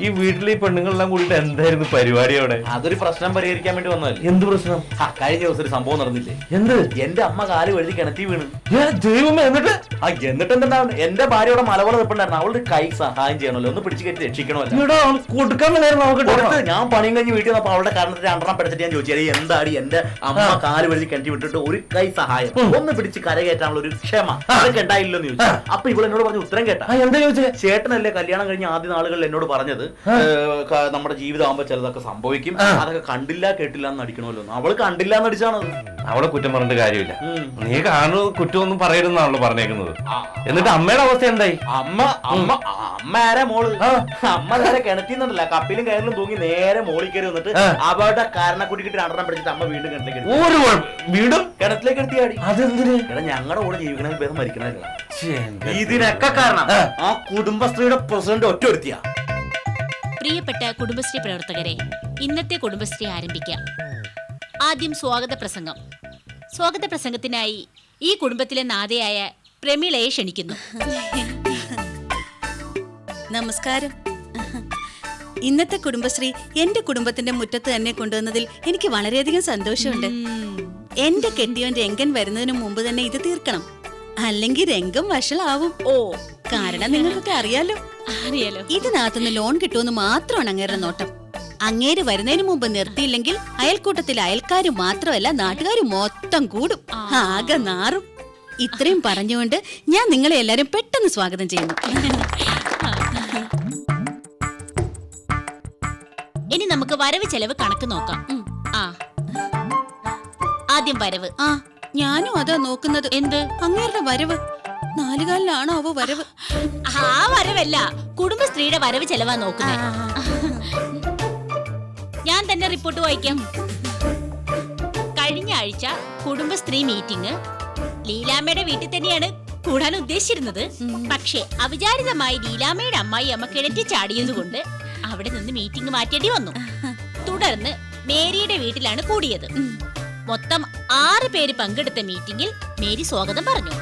ഈ വീട്ടിലെ ഈ പെണ്ണുങ്ങളെല്ലാം കൂടിയിട്ട് എന്തായിരുന്നു പരിപാടി അവിടെ? അതൊരു പ്രശ്നം പരിഹരിക്കാൻ വേണ്ടി വന്നതല്ലേ. എന്ത് പ്രശ്നം? ആ, കഴിഞ്ഞ ദിവസം ഒരു സംഭവം നടന്നില്ലേ? എന്ത്? എന്റെ അമ്മ കാൽ വഴുതി കിണറ്റി വീണ്. ഏ, ദൈവമേ എന്നിട്ട്? ആ എന്നിട്ട് എന്തുണ്ടാവും എന്റെ ഭാര്യയുടെ മലപോലെ നിൽപ്പുണ്ടായിരുന്നു അവളുടെ കൈ സഹായം ചെയ്യണമല്ലോ. ഒന്ന് പിടിച്ച് കയറ്റി രക്ഷിക്കണമല്ലോ. ഇവിടെ കൊടുക്കാൻ നമുക്ക് കൊടുത്ത്. ഞാൻ പണിയും കഴിഞ്ഞ് വീട്ടിൽ വന്നപ്പോ അവളുടെ കാരണത്തിൽ രണ്ടെണ്ണം പിടിച്ചിട്ട് ഞാൻ ചോദിച്ചു "എടീ, എന്താടി എന്റെ അമ്മ. കാൽ വഴുതി കിണറ്റി വിട്ടിട്ട് ഒരു കൈ സഹായം? ഒന്ന് പിടിച്ച് കര കയറ്റാനുള്ള ഒരു ക്ഷമ. അതൊക്കെ ഉണ്ടായില്ലോ എന്ന് ചോദിച്ചു. അപ്പൊ ഇവളെന്നോട് പറഞ്ഞ ഉത്തരം കേട്ടാ. ആ എന്താ ചോദിച്ചേ? ചേട്ടനല്ലേ കല്യാണം കഴിഞ്ഞ ആദ്യ നാളുകളിൽ എന്നോട് പറഞ്ഞത്? നമ്മുടെ ജീവിതമാകുമ്പോ ചിലതൊക്കെ സംഭവിക്കും. അതൊക്കെ കണ്ടില്ല കേട്ടില്ല എന്ന് അടിക്കണമല്ലോ. അവൾ കണ്ടില്ല എന്ന് അടിച്ചാണത് അവളെ കുറ്റം പറഞ്ഞിട്ട് കാര്യമില്ല. നീ കാണു കുറ്റമൊന്നും പറയരുതെന്നാണല്ലോ പറഞ്ഞേക്കുന്നത്. എന്നിട്ട് അമ്മയുടെ അവസ്ഥ എന്തായി? അമ്മ അമ്മ അമ്മ ആരാ മോൾ? അമ്മ നേരെ കിണറ്റിന്നുണ്ടല്ല. കപ്പിലും കയറിലും തൂങ്ങി നേരെ മോളിൽ കയറി വന്നിട്ട്. അവളുടെ കാരണ കുട്ടിക്കിട്ട് രണ്ടെണ്ണം പിടിച്ചിട്ട് അമ്മ വീണ്ടും കിണറ്റിലേക്ക്. ഒരു വീണ്ടും? കിണറ്റിലേക്ക് എടുത്തിയാടി അതെന്തിന്? എടാ ഞങ്ങളുടെ കൂടെ ജീവിക്കണമെങ്കിൽ ഭേദം മരിക്കണമല്ല ഇതിനൊക്കെ കാരണം ആ. ആ കുടുംബശ്രീയുടെ പ്രസിഡന്റ് ഒറ്റ ഒരുത്തിയാ. പ്രിയപ്പെട്ട കുടുംബശ്രീ പ്രവർത്തകരെ ഇന്നത്തെ കുടുംബശ്രീ ആരംഭിക്കാം. ആദ്യം സ്വാഗത പ്രസംഗം. സ്വാഗത പ്രസംഗത്തിനായി ഈ കുടുംബത്തിലെ നാഥയായ പ്രമീളയെ ക്ഷണിക്കുന്നു. നമസ്കാരം. ഇന്നത്തെ കുടുംബശ്രീ എന്റെ കുടുംബത്തിന്റെ മുറ്റത്ത് തന്നെ കൊണ്ടുവന്നതിൽ എനിക്ക് വളരെയധികം സന്തോഷമുണ്ട്. എന്റെ കെട്ടിയോൻ രംഗൻ വരുന്നതിന് മുമ്പ് തന്നെ ഇത് തീർക്കണം. അല്ലെങ്കിൽ രംഗം വഷളാവും. ഓ കാരണം നിങ്ങൾക്കൊക്കെ അറിയാലോ. അറിയാലോ. ഇതിനകത്തുനിന്ന് ലോൺ കിട്ടുമെന്ന് മാത്രമാണ് അങ്ങേരുടെ നോട്ടം. അങ്ങേര് വരുന്നതിന് മുമ്പ് നിർത്തിയില്ലെങ്കിൽ അയൽക്കൂട്ടത്തിലെ അയൽക്കാർ മാത്രമല്ല നാട്ടുകാർ മൊത്തം കൂടും. ആകെ നാറും. ഇത്രയും പറഞ്ഞുകൊണ്ട് ഞാൻ നിങ്ങളെ എല്ലാരും പെട്ടെന്ന് സ്വാഗതം ചെയ്യുന്നു. ഇനി നമുക്ക് വരവ് ചെലവ് കണക്ക് നോക്കാം. ആ. ആദ്യം വരവ്. ആ ഞാനും അതാ നോക്കുന്നത്. എന്ത്? അങ്ങേരുടെ വരവ്. നാലുകാലിലാണോ അവ വരവ്? ആ വരവല്ല. കുടുംബശ്രീയുടെ വരവ് ചെലവാ നോക്കുന്നത് ഞാൻ തന്നെ റിപ്പോർട്ട് വായിക്കാം. കഴിഞ്ഞ ആഴ്ച കുടുംബശ്രീ മീറ്റിംഗ് ലീലാമ്മയുടെ വീട്ടിൽ തന്നെയാണ് കൂടാൻ ഉദ്ദേശിച്ചിരുന്നത്. പക്ഷേ അവിചാരിതമായി ലീലാമ്മയുടെ അമ്മായി അമ്മ കിണറ്റി ചാടിയതുകൊണ്ട് അവിടെ നിന്ന് മീറ്റിംഗ് മാറ്റേണ്ടി വന്നു. തുടർന്ന് മേരിയുടെ വീട്ടിലാണ് കൂടിയത്. മൊത്തം ആറ് പേര് പങ്കെടുത്ത മീറ്റിംഗിൽ മേരി സ്വാഗതം പറഞ്ഞു.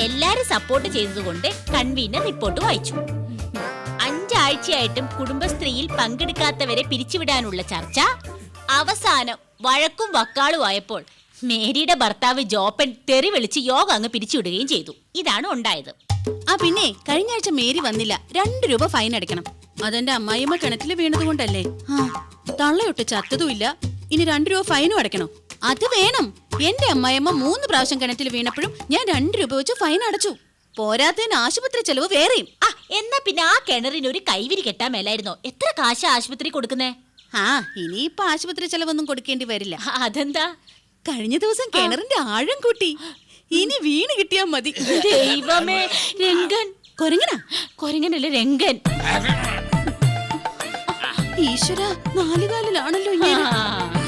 എല്ലാരും സപ്പോർട്ട് ചെയ്തതുകൊണ്ട് കൺവീനർ റിപ്പോർട്ട് വായിച്ചു. അഞ്ചാഴ്ചയായിട്ടും കുടുംബശ്രീയിൽ പങ്കെടുക്കാത്തവരെ പിരിച്ചുവിടാനുള്ള ചർച്ച അവസാനം വഴക്കും വക്കാളുമായപ്പോൾ മേരിയുടെ ഭർത്താവ് ജോപ്പൻ തെറി വിളിച്ച് യോഗ അങ്ങ് പിരിച്ചുവിടുകയും ചെയ്തു. ഇതാണ് ഉണ്ടായത്. ആ പിന്നെ കഴിഞ്ഞ ആഴ്ച മേരി വന്നില്ല. രണ്ടു രൂപ ഫൈൻ അടയ്ക്കണം. അതെന്റെ അമ്മായിയമ്മ കിണറ്റിൽ വീണത് കൊണ്ടല്ലേ തള്ളയൊട്ട് ചത്തതുമില്ല. ഇനി രണ്ടു രൂപ ഫൈനും അടയ്ക്കണം. അത് വേണം. എന്റെ അമ്മായിയമ്മ മൂന്ന് പ്രാവശ്യം കിണറ്റിൽ വീണപ്പോഴും ഞാൻ രണ്ട് രൂപ വെച്ച് ഫൈൻ അടച്ചു. പോരാത്തതിന് ആശുപത്രി ചെലവ് വേറെയും. ആ എന്നാ പിന്നെ ആ കിണറിന് ഒരു കൈവിരി കെട്ടാൻ മേലായിരുന്നോ? എത്ര കാശ ആശുപത്രി കൊടുക്കുന്നേ? ആ ഇനിയിപ്പൊ ആശുപത്രി ചെലവൊന്നും കൊടുക്കേണ്ടി വരില്ല. അതെന്താ? കഴിഞ്ഞ ദിവസം കിണറിന്റെ ആഴം കൂട്ടി. ഇനി വീണ് കിട്ടിയാ മതി. ദൈവമേ രംഗൻ. കൊരങ്ങനാ? കൊരങ്ങനല്ലേ രംഗൻ. ഈശ്വര നാലുകാലിലാണല്ലോ ഇങ്ങനെ. ആ.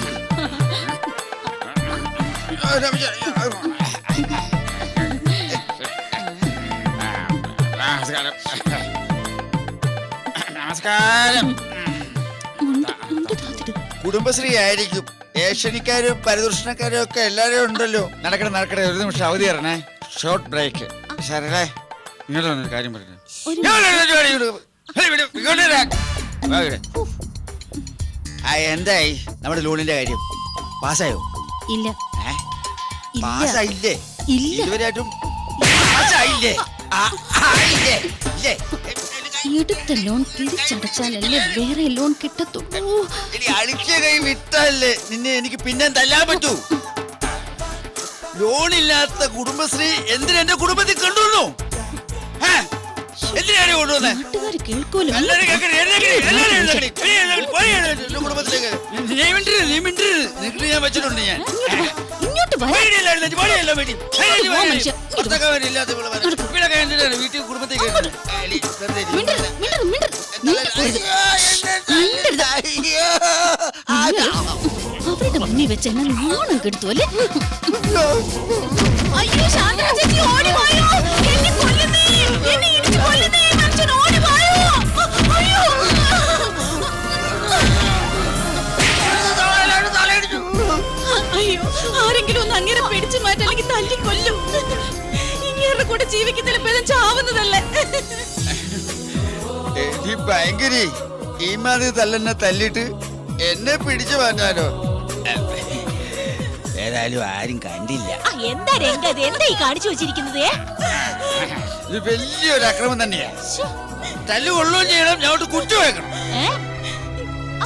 നമസ്കാരം. കുടുംബശ്രീ ആയിരിക്കും ഏഷ്യനിക്കാരും പരിദർശനക്കാരും ഒക്കെ എല്ലാരും ഉണ്ടല്ലോ. നടക്കട നടക്കട ഒരു നിമിഷം അവധി തരണേ. ഷോർട്ട് ബ്രേക്ക് ശരളേ ഇങ്ങോട്ട് വന്നൊരു കാര്യം പറഞ്ഞു. എന്തായി? നമ്മുടെ ലോണിന്റെ കാര്യം. പാസ്സായോ? ഇല്ല. പാസ്സായില്ലേ ഇല്ല. ഇതുവരെയായിട്ടും പാസ്സായില്ലേ ആ, ആയില്ലേ? ഇല്ലേ? എടുത്ത ലോൺ തിരിച്ചടച്ചാലല്ലേ വേറെ ലോൺ കിട്ടത്തുള്ളൂ ഇനി അടിച്ച കൈ വിട്ടല്ലേ നിന്നെ എനിക്ക് പിന്നെ തല്ലാൻ പറ്റൂ ലോണില്ലാത്ത കുടുംബശ്രീ എന്തിനാ എന്റെ കുടുംബത്തിൽ കൊണ്ടുവന്നു ഏ? എന്തിനാണ് കൊണ്ടുവന്നേ നാട്ടുകാർ കേൾക്കൂലോ എല്ലാരും കേൾക്കണേ, എഴുന്നേക്കണേ, എല്ലാരും എഴുന്നേക്കണേ. എഴുന്നേക്കണേ, പോയി എഴുന്നേക്കണേ, എന്റെ കുടുംബത്തിലേക്ക്. നീ മിണ്ടരുത്, നീ മിണ്ടരുത്. ഞാൻ വെച്ചിട്ടുണ്ട് ഞാൻ ഇങ്ങോട്ട് വീട്ടിൽ. അവരുടെ മുന്നിൽ വെച്ച് എന്നെ നാണം കെടുത്തു അല്ലേ? അയ്യോ. ശാന്ത ചേച്ചി ഓടി വായോ? എന്നെ കൊല്ലുന്നേ എന്നെ ഇടിച്ചു കൊല്ലുന്നേ മനുഷ്യൻ ഓടി ആരെങ്കിലും ഒന്ന് അങ്ങനെ പിടിച്ചു മാറ്റ അല്ലെങ്കിൽ തല്ലി കൊല്ലും. ഇങ്ങേരുടെ കൂടെ ജീവിക്കുന്നതിൽ പേരും ചാവുന്നതല്ലേ? എടി ഭയങ്കരി. ഈ മാതിരി തല്ലെന്നെ തല്ലിട്ട് എന്നെ പിടിച്ചു മാറ്റാനോ? ഏതായാലും ആരും കണ്ടില്ല. എന്താ രംഗത്? എന്താ ഈ കാണിച്ചു വെച്ചിരിക്കുന്നത് ഇത് വലിയൊരു അക്രമം തന്നെയാ. തല്ലു കൊള്ളുകയും ചെയ്യണം. ഞങ്ങോട്ട് കുറ്റു വെക്കണം?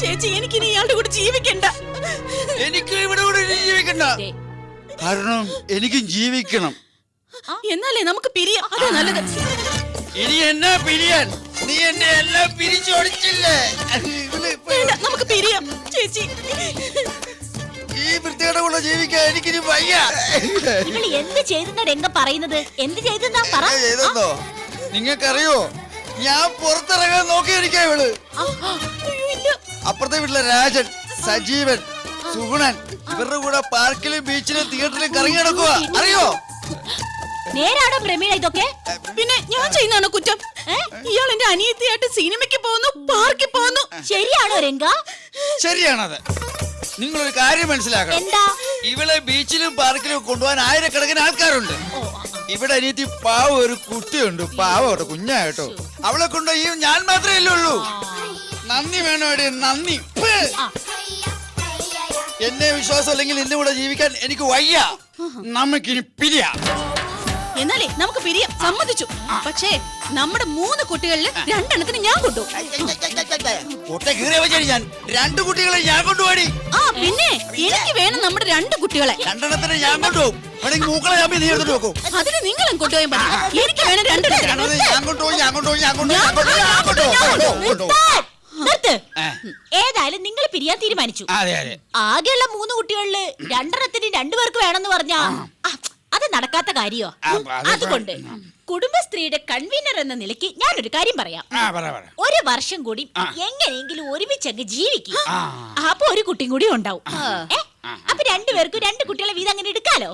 ചേച്ചി എനിക്കിനി ഇയാളുടെ കൂടെ ജീവിക്കണ്ട. എനിക്ക് ഇവിടെ കൂടെ ഇനി ജീവിക്കണ്ട. കാരണം എനിക്കും ജീവിക്കണം. എന്നാലേ നമുക്ക് പിരിയാം. അതാ നല്ലത്. ഇനി എന്നാ പിരിയാൻ? നീ എന്നെ എല്ലാം പിരിച്ചോടിച്ചില്ലേ? ഇവൾ ഇപ്പൊ വേണ്ട നമുക്ക് പിരിയാം. ചേച്ചി. ഈ വൃത്തികേട കൂടെ ജീവിക്കാൻ എനിക്കിനി വയ്യ. നിങ്ങൾ എന്ത് ചെയ്തെന്നാ രംഗ പറയുന്നത്? എന്ത് ചെയ്തെന്നാ പറ. ചെയ്തെന്നോ? നിങ്ങൾക്കറിയോ? ഞാൻ പുറത്തിറങ്ങാൻ നോക്കിയിരിക്കാ ഇവൾ. അയ്യോ, ഇല്ല. അപ്പുറത്തെ വീട്ടിലെ രാജൻ സജീവൻ സുഗുണൻ ഇവരുടെ കൂടെ പാർക്കിലും ബീച്ചിലും തിയേറ്ററിലും കറങ്ങി നടക്കുക അറിയോ? നേരാണോ പ്രമീള ഇതൊക്കെ? പിന്നെ ഞാൻ ചെയ്യുന്നതാണോ കുറ്റം. ഇയാൾ എന്റെ അനിയത്തിയായിട്ട് സിനിമയ്ക്ക് പോകുന്നു പാർക്കിൽ പോകുന്നു. ശരിയാണോ രംഗ? ശരിയാണത്. ഒരു കാര്യം മനസ്സിലാക്കണം. എന്താ? ഇവളെ ബീച്ചിലും പാർക്കിലും കൊണ്ടുപോകാൻ ആയിരക്കണക്കിന് ആൾക്കാരുണ്ട്. ഇവിടെ അനിയത്തി പാവ ഒരു കുട്ടിയുണ്ട് പാവ കേട്ടോ കുഞ്ഞായിട്ടോ. അവളെ കൊണ്ട് ഈ ഞാൻ മാത്രമേ ഉള്ളൂ. നന്ദി വേണോ നന്ദി. എന്നെ വിശ്വാസം അല്ലെങ്കിൽ ഇന്നും കൂടെ ജീവിക്കാൻ എനിക്ക് വയ്യ. നമുക്കിനി പിരിയാ. എന്നാലേ നമുക്ക് പിരിയാം. സമ്മതിച്ചു. പക്ഷേ നമ്മുടെ മൂന്ന് കുട്ടികളിൽ രണ്ടെണ്ണത്തിന് ഞാൻ കൊണ്ടു ഞാൻ. രണ്ടു കുട്ടികളെ ഞാൻ കൊണ്ടുപോടി ആ പിന്നെ എനിക്ക് വേണം നമ്മുടെ രണ്ട് കുട്ടികളെ. രണ്ടെണ്ണത്തിന് ഞാൻ കൊണ്ടുപോകും. അതിന് നിങ്ങളും കൊണ്ടുപോയാൽ മതി. എനിക്ക് വേണം രണ്ടെണ്ണത്തിന്. ഞാൻ കൊണ്ടുപോയി ഞാൻ കൊണ്ടുപോയി ഞാൻ കൊണ്ടുപോയി നിർത്ത്. ഏതായാലും നിങ്ങൾ പിരിയാൻ തീരുമാനിച്ചു. അതെ അതെ. ആകെയുള്ള മൂന്ന് കുട്ടികളിൽ രണ്ടെണ്ണത്തിന് രണ്ടുപേർക്ക് വേണമെന്ന് പറഞ്ഞാ ആ, അത് നടക്കാത്ത കാര്യോ? അതുകൊണ്ട് കുടുംബ അതുകൊണ്ട് കുടുംബശ്രീയുടെ കൺവീനർ എന്ന നിലയ്ക്ക് ഞാനൊരു കാര്യം പറയാം. ആ പറ പറ. ഒരു വർഷം കൂടി എങ്ങനെയെങ്കിലും ഒരുമിച്ചങ്ങ് ജീവിക്കും. ആ. അപ്പൊ ഒരു കുട്ടിയും കൂടി ഉണ്ടാവും. ഏ? അപ്പൊ രണ്ടുപേർക്കും രണ്ട് കുട്ടികളെ വീതം അങ്ങനെ എടുക്കാലോ?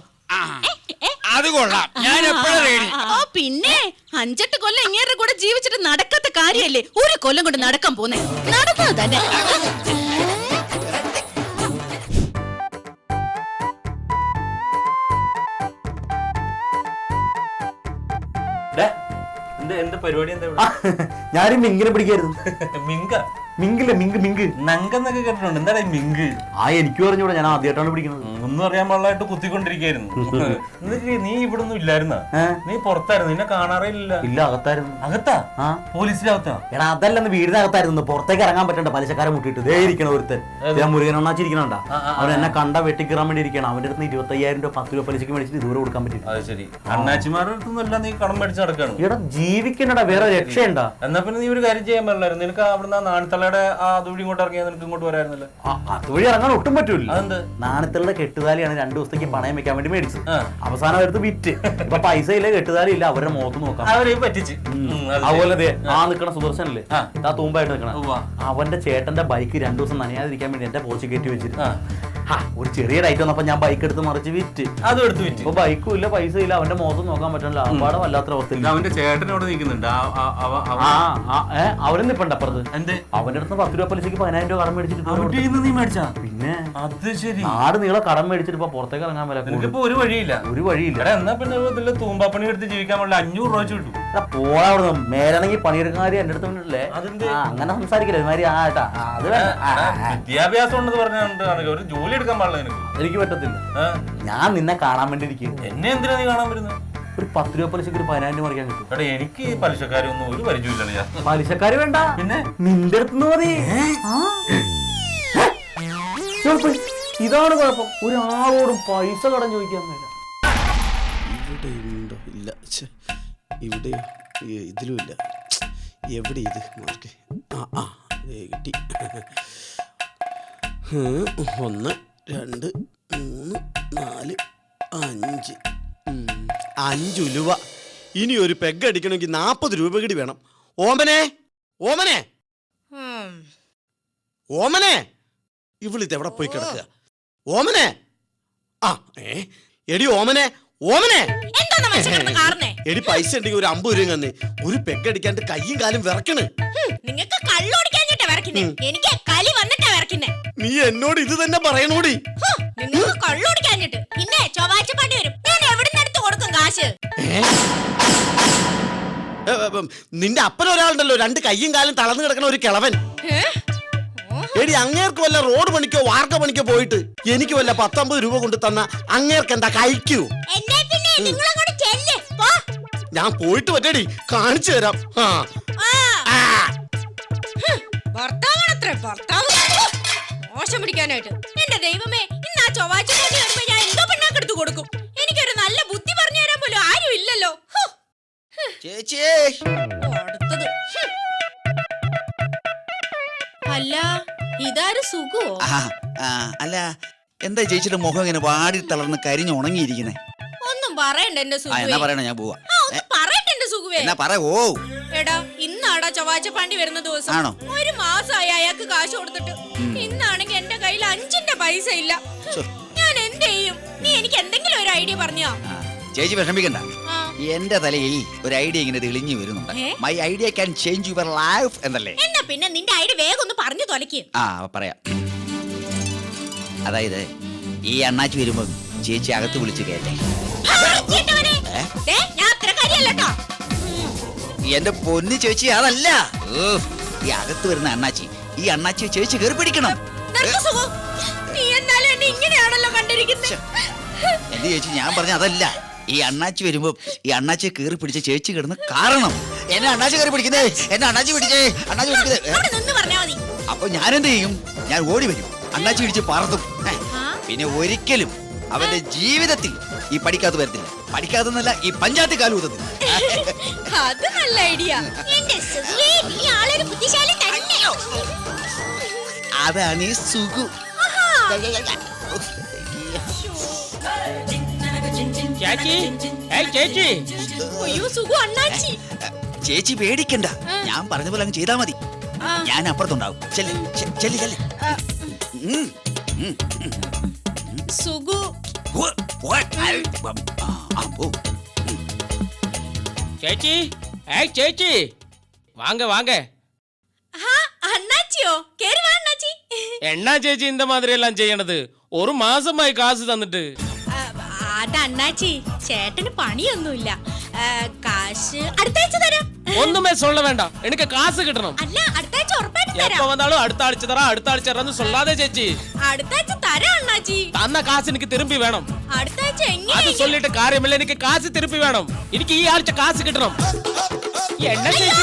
അത് കൊള്ളാം. ഞാൻ എപ്പോഴും റെഡി ഓ പിന്നെ അഞ്ചെട്ട് കൊല്ലം ഇങ്ങേരുടെ കൂടെ ജീവിച്ചിട്ട് നടക്കാത്ത കാര്യല്ലേ? ഒരു കൊല്ലം കൊണ്ട് നടക്കാൻ പോന്നെ. നടന്നത് തന്നെ. ഡേ, എന്ത് എന്ത് പരിപാടി എന്താ ഞാനും മിങ്കിനെ പിടിക്കായിരുന്നു. മിങ്ക? മിങ്കില്ല മിങ്ക് മിങ്ക്. നങ്കെന്നൊക്കെ കേട്ടിട്ടുണ്ട്. എന്താടാ മിങ്ക്? ആ എനിക്ക് പറഞ്ഞൂടെ ഞാൻ ആദ്യമായിട്ടാണ് പിടിക്കുന്നത്. ഒന്നും അറിയാൻ പാടില്ലായിട്ട് കുത്തിക്കൊണ്ടിരിക്കായിരുന്നു എന്നിട്ട് നീ ഇവിടെ ഒന്നും ഇല്ലായിരുന്ന? നീ പുറത്തായിരുന്നു. നിന്നെ കാണാറേ ഇല്ല ഇല്ല അകത്തായിരുന്നു. അകത്താ? പോലീസിലകത്താ എടാ അതല്ലെന്ന് വീടിനകത്തായിരുന്നു. പുറത്തേക്ക് ഇറങ്ങാൻ പറ്റണ്ട. പലിശക്കാരെ മുട്ടിട്ട് ദേ ഇരിക്കണ ഒരുത്തൻ. ഞാൻ മുരുകൻ അണ്ണാച്ചിരിക്കണണ്ട അവൻ എന്നെ കണ്ട വെട്ടിക്കീറാൻ വേണ്ടി ഇരിക്കണം. അവന്റെ അടുത്ത് ഇരുപത്തയ്യായിരം രൂപ പത്ത് രൂപ പലിശക്ക് മേടിച്ചിട്ട് ഇതുവരെ കൊടുക്കാൻ പറ്റില്ല അത് ശരി. അണ്ണാച്ചിമാരുടെ അടുത്തൊന്നുമല്ല നീ കടം മേടിച്ച് നടക്കാണ്. എടാ ജീവിക്കണ്ടടാ വേറെ രക്ഷയുണ്ടാ? എന്നാ പിന്നെ നീ ഒരു കാര്യം ചെയ്യാൻ പറ്റില്ലായിരുന്നു നിനക്ക് അവിടുന്ന് നാണിത്തള്ളയുടെ നാണിത്തളയുടെ ആ അതുവഴി ഇങ്ങോട്ട് ഇറങ്ങിയാൽ നിനക്ക് ഇങ്ങോട്ട് വരായിരുന്നല്ലോ. ആ, അതുവഴി ഇറങ്ങാൻ ഒട്ടും പറ്റൂല. അതെന്ത്? നാണത്തുള്ള കെട്ടുതാലിയാണ് രണ്ടു ദിവസത്തേക്ക് പണയം വെക്കാൻ വേണ്ടി മേടിച്ചത്. അവസാനം അവരത് വിറ്റ്. ഇപ്പൊ പൈസ ഇല്ല കെട്ടുതാലി ഇല്ല അവരുടെ മുഖത്ത് നോക്കാം. അവരെ പറ്റിച്ച്. അതുപോലെ ആ. നിക്കണ സുദർശനല്ലേ? ആ. തൂമ്പായിട്ട് നിക്കണ. അവന്റെ ചേട്ടന്റെ ബൈക്ക് രണ്ടു ദിവസം നനയാതിരിക്കാൻ വേണ്ടി എന്റെ പോച്ച് കയറ്റി വെച്ചിരുന്നു. ഒരു ചെറിയ ഡൈറ്റ് വന്നപ്പോ ഞാൻ ബൈക്ക് എടുത്ത് മറിച്ച് വിറ്റ്. അതും എടുത്ത് വിറ്റ്. ഇപ്പൊ ബൈക്കും ഇല്ല പൈസ ഇല്ല അവന്റെ മുഖത്ത് നോക്കാൻ പറ്റണില്ല. അമ്പാടെ വല്ലാത്ത അവസ്ഥ അവന്റെ ചേട്ടനോട് നിൽക്കുന്നുണ്ട്. അവരും നിപ്പണ്ട അപ്പുറത്ത്. എന്ത്? അവന്റെ അടുത്ത് പത്ത് രൂപ പലിശക്ക് പതിനായിരം രൂപ കടം മേടിച്ചിട്ട് നീ മേടിച്ചാ? പിന്നെ അത് ശരി. ആട് നീളെ കടം മേടിച്ചിട്ട് ഇപ്പൊ പുറത്തേക്ക് ഇറങ്ങാൻ പറ്റില്ല ഒരു വഴിയില്ല. ഒരു വഴിയില്ല. എന്നാ പിന്നെ തൂമ്പാപ്പണി എടുത്ത് ജീവിക്കാൻ പറ്റില്ല. അഞ്ഞൂറ് രൂപ വെച്ച് കിട്ടും. എടാ, അവിടെ മേലാണെങ്കിൽ കാര്യം എന്റെ അടുത്ത് ഉണ്ടല്ലേ അങ്ങനെ സംസാരിക്കില്ല ആ ഏട്ടാ അത്. വിദ്യാഭ്യാസം ഉണ്ടെന്ന് ഒരു ജോലി എടുക്കാൻ പാടില്ല നിനക്ക്. എനിക്ക് പറ്റത്തില്ല. ഞാൻ നിന്നെ കാണാൻ വേണ്ടി ഇരിക്കും എന്നെ എന്തിനാ നീ കാണാൻ വരുന്നത് ഒരു പത്ത് രൂപ പലിശക്ക് ഒരു പതിനായിരം രൂപ മറിക്കാൻ കിട്ടും. എടാ എനിക്ക് പലിശക്കാരൊന്നും ഒരു പരിചയമില്ല പലിശക്കാർ പലിശക്കാര് വേണ്ട. പിന്നെ? നിന്റെ അടുത്ത് മതി. ഇതാണ് കുഴപ്പം. ഒരാളോടും പൈസ കടം ചോദിക്കാൻ വേണ്ട ഇല്ല. ഛെ, ഇതിലുമില്ല. എവിടെ ഇത്? മാർക്ക് ആ ആ കിട്ടി. ഒന്ന് രണ്ട് മൂന്ന് നാല് അഞ്ച്. അഞ്ച് ഉലുവ ഇനി ഒരു പെഗ് അടിക്കണമെങ്കിൽ നാൽപ്പത് രൂപ കൂടി വേണം. ഓമനെ ഓമനെ. ഓമനെ. ഇവളിത് എവിടെ പോയി കിടക്കുക? ഓമനെ. ആ ഏ എടി ഓമനെ ഓമനെ. എടി പൈസ ഉണ്ടെങ്കിൽ ഒരു അമ്പത് രൂപ തന്നെ. ഒരു പെഗ് അടിക്കാണ്ട് കയ്യും കാലും വിറക്കണ്. നിങ്ങൾക്ക് എനിക്ക് കലി വന്നിട്ടാ നീ എന്നോട് ഇത് തന്നെ പറയണോടി. നിങ്ങൾക്ക് കള്ളോടിക്കാഞ്ഞിട്ട് പിന്നെ ചൊവ്വാഴ്ച പണി വരും. ഞാൻ എടുത്ത് കൊടുക്കും കാശ്? നിന്റെ അപ്പൻ ഒരാളുണ്ടല്ലോ രണ്ട് കയ്യും കാലും തളർന്നു കിടക്കണ ഒരു കിളവൻ. എടി അങ്ങേർക്ക് വല്ല റോഡ് പണിക്കോ വാർക്ക പണിക്കോ പോയിട്ട് എനിക്ക് വല്ല പത്തൊമ്പത് രൂപ കൊണ്ട് തന്ന അങ്ങേർക്ക് എന്താ കഴിക്കൂ? ഞാൻ പോയിട്ട് പറ്റേടി കാണിച്ചു തരാം. ആ. ആ. ഭർത്താവാണത്രേ ഭർത്താവ്. മോശം പിടിക്കാനായിട്ട്. എന്റെ ദൈവമേ ഇന്ന് ആ ചൊവ്വാഴ്ച കൂടി വരുമ്പോ ഞാൻ എന്തോ പിണ്ണാക്കെടുത്ത് കൊടുക്കും. എനിക്കൊരു നല്ല ബുദ്ധി പറഞ്ഞു തരാൻ പോലും ആരും ഇല്ലല്ലോ. അടുത്തത്. അല്ല ഇതാര് സുഖോ? ആ, ആ, അല്ല എന്താ ചേച്ചിയുടെ മുഖം ഇങ്ങനെ വാടി തളർന്ന് കരിഞ്ഞ് ഉണങ്ങിയിരിക്കുന്നേ? ഒന്നും പറയണ്ട എന്റെ ആ എന്നാ പറയണ ഞാൻ പോവാ. ആ ഒന്ന് പറയണ്ട എന്റെ സുഖുവേ. എന്നാ പറ ഓ. എടാ ഇന്നാടാ ചൊവ്വാഴ്ച പാണ്ടി വരുന്ന ദിവസം. ആണോ? ഒരു മാസമായി അയാൾക്ക് കാശ് കൊടുത്തിട്ട്. ഇന്നാണെങ്കിൽ എന്റെ കയ്യിൽ അഞ്ചിന്റെ പൈസ ഇല്ല. ഞാൻ എന്ത് ചെയ്യും? നീ എനിക്ക് എന്തെങ്കിലും ഒരു ഐഡിയ പറഞ്ഞോ? ആ, ചേച്ചി വിഷമിക്കണ്ട. എന്റെ തലയിൽ ഒരു ഐഡിയ ഇങ്ങനെ തെളിഞ്ഞു വരുന്നുണ്ട്. ഏ? My idea can change your life എന്നല്ലേ? എന്നാ പിന്നെ നിന്റെ ഐഡിയ വേഗം ഒന്ന് പറഞ്ഞു തൊലക്ക് ആ പറയാം. അതായത് ഈ അണ്ണാച്ചി വരുമ്പോ ചേച്ചി അകത്ത് വിളിച്ച് കയറ്റേ ഏ? ഞാൻ അത്ര എന്റെ പൊന്നു ചേച്ചി അതല്ല. ഓ, ഈ അകത്ത് വരുന്ന അണ്ണാച്ചി ഈ അണ്ണാച്ചി ചേച്ചി കയറി പിടിക്കണം. നീ എന്നാലും എന്നെ ഇങ്ങനെയാണല്ലോ കണ്ടിരിക്കുന്നത് എന്റെ ചേച്ചി ഞാൻ പറഞ്ഞ അതല്ല. ഈ അണ്ണാച്ചി വരുമ്പോ ഈ അണ്ണാച്ചിയെ കയറി പിടിച്ച ചേച്ചി കിടന്ന് കാരണം. എന്നെ അണ്ണാച്ചി കയറി പിടിക്കുന്നേ എന്നെ അണ്ണാച്ചി പിടിച്ചേ അണ്ണാച്ചി പിടിക്കുന്നേ. അപ്പൊ ഞാൻ എന്ത് ചെയ്യും? ഞാൻ ഓടി വരും. അണ്ണാച്ചി പിടിച്ച് പറത്തും. പിന്നെ ഒരിക്കലും അവന്റെ ജീവിതത്തിൽ ഈ പഠിക്കാത്ത വരത്തില്ല. പഠിക്കാതെന്നല്ല ഈ പഞ്ചായത്ത് കാലൂതത്തിൽ അത് നല്ല ഐഡിയ. അതാണ് ഈ സുഖു. ചേച്ചി ഏയ് ചേച്ചി അയ്യോ സുഖു അണ്ണാച്ചി ചേച്ചി പേടിക്കണ്ട ഞാൻ പറഞ്ഞ പോലെ അങ്ങ് ചെയ്താ മതി ആ. ഞാൻ അപ്പുറത്തുണ്ടാവും ചെല്ല് ചെ- ചെല്ല് ചെല്ല് ഉം, ഉം, ഉം. സുഖു ഓ, ഓ, ഐ, ഉം, ആ, ആ, പോ. ചേച്ചി ഏയ് ചേച്ചി வாங்க வாங்க ആ അണ്ണാച്ചിയോ കേറി വാ അണ്ണാച്ചി என்ன ചേച്ചി இந்த மாதிரி எல்லாம் ചെയ്യണത് ഒരു മാസമായി കാശ് തന്നിട്ട് ആ, അത് അണ്ണാച്ചി ചേട്ടന് പണിയൊന്നുമില്ല. കാശ് അടുത്താഴ്ച തരാം. ஒண்ணுமே சொல்ல വേണ്ട. എനിക്ക് കാശ് കിട്ടണം. അല്ല അടുത്താഴ്ച ഉറപ്പായിട്ട് எப்ப തരാം வந்தாலும் அடுத்த ஆழ்ச்சி தரா அடுத்த അടുത്താഴ്ച തരാം അണ്ണാച്ചി. തന്ന കാശ് എനിക്ക് തിരുമ്പി വേണം. അടുത്താഴ്ച അത് ചൊല്ലിട്ട് കാര്യമില്ല എനിക്ക് കാശ് തിരുമ്പി വേണം. എനിക്ക് ഈ ആഴ്ച കാശ് കിട്ടണം. എണ്ണ ചേച്ചി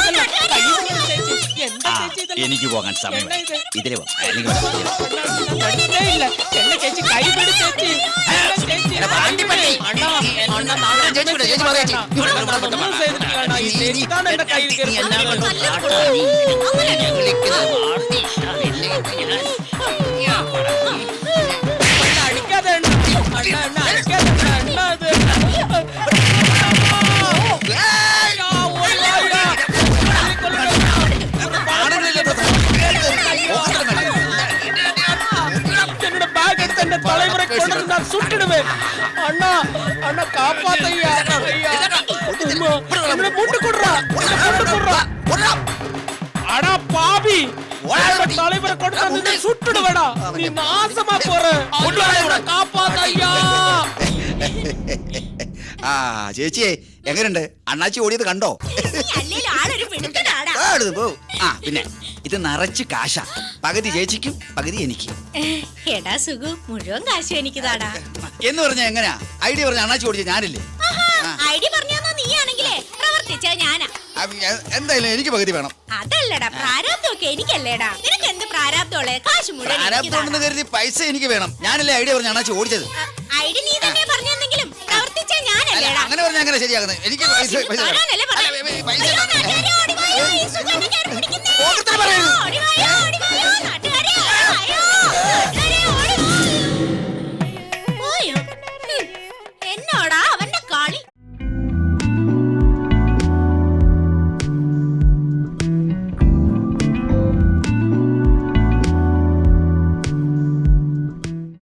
എനിക്ക് പോകാൻ സമയം എന്നാ ഇത്? ഇതിലെ പോ. நான் சுட்டுடுவேன் அண்ணா அண்ணா காப்பாத்தையா ஐயா அம்மா, என்னோட முண்டு குடுறா என்னோட முண்டு குடுறா அடா பாவி என் தலைவரை கொண்டு வந்து நீ சுட்டுடுவேடா நீ நாசமா போற ஐயா, என்னை காப்பாத்தையா ആ ചേച്ചിയെ എങ്ങനെയുണ്ട് അണ്ണാച്ചി ഓടിയത് കണ്ടോ അല്ലേലും ആളൊരു പിടുത്തനാടാ ആ, എടുത്ത് പോ. ആ പിന്നെ ഇത് നിറച്ച് കാശ പകുതി ചേച്ചിക്കും പകുതി എനിക്കും. എടാ സുഖു മുഴുവൻ കാശും എനിക്ക് താടാ എന്ന് പറഞ്ഞ എങ്ങനെയാ ഐഡിയ പറഞ്ഞ അണാച്ചി ഓടിച്ച ഞാനില്ലേ? ഐഡിയ പറഞ്ഞു തന്നാ നീയാണെങ്കിലേ പ്രവർത്തിച്ച ഞാനാ. എന്തായാലും എനിക്ക് പകുതി വേണം. അതല്ലടാ പ്രാരാബ്ദമൊക്കെ എനിക്കല്ലേടാ. നിനക്ക് എന്ത് പ്രാരാബ്ദമുള്ളേ? കാശ് മുഴുവൻ. കരുതി പൈസ എനിക്ക് വേണം. ഞാനല്ലേ ഐഡിയ പറഞ്ഞ അണാച്ചി ഓടിച്ചത്? ഐഡിയ നീ തന്നെ പറഞ്ഞെന്നെങ്കിലും പ്രവർത്തിച്ച ഞാനല്ലേടാ. അങ്ങനെ പറഞ്ഞാ അങ്ങനെ ശരിയാകുന്നത് എനിക്ക് പൈസ പൈസ പൈസ